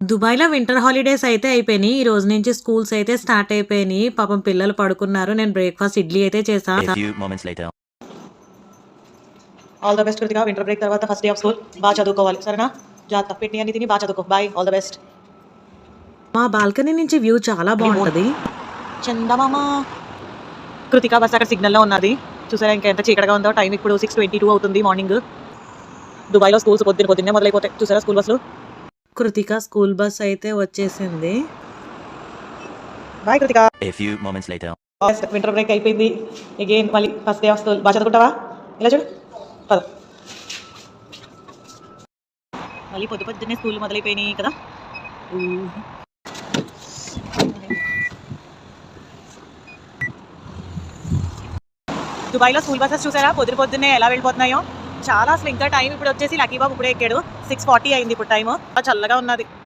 దుబాయ్‌లో winter holidays అయితే అయిపోయినాయి. ఈ రోజు నుంచి స్కూల్స్ అయితే స్టార్ట్ అయిపోయినాయి. పాపం పిల్లలు పడుకున్నారు. నేను బ్రేక్‌ఫాస్ట్ ఇడ్లీ అయితే చేశా. A few moments later. All the best Krithika. Winter break తర్వాత ఫస్ట్ డే ఆఫ్ స్కూల్ బాగా చదువుకోవాలి. సరేనా? జాగ్రత్త. పెట్టి అన్ని తిని బాగా చదువుకో. బాయ్ ఆల్ ద బెస్ట్ మా బాల్కనీ నుంచి వ్యూ చాలా బాగుంటది. చందమామ. కృతిక బస్ అక్కడ సిగ్నల్లో ఉన్నది. చూసారా ఇంకా ఎంత చీకటిగా ఉందో. టైం ఇప్పుడు సిక్స్ ట్వంటీ టూ అవుతుంది మార్నింగ్ దుబాయ్లో స్కూల్స్ పొద్దున్న పొద్దున్నే మొదలైపోతాయి. చూసారా స్కూల్ బస్సులు? కృతిక స్కూల్ బస్ అయితే వచ్చేసింది. Bye Krithika. A few moments later. Winter break అయిపోయింది. అగైన్ మళ్ళీ ఫస్ట్ డే ఆఫ్ స్కూల్ బాగా చదువుకుంటావా? ఇలా చూడు. పద. మళ్ళీ పొద్దు పొద్దున్నే స్కూల్ మొదలైపోయినాయి కదా. దుబాయ్లో స్కూల్ బస్సెస్ చూసారా? పొద్దున పొద్దున్నే ఎలా వెళ్ళిపోతున్నాయో? చాలా అసలు ఇంకా టైం. ఇప్పుడు వచ్చేసి లక్కీ బాబు ఇప్పుడే ఎక్కాడు. సిక్స్ ఫార్టీ అయింది ఇప్పుడు టైం చల్లగా ఉన్నది.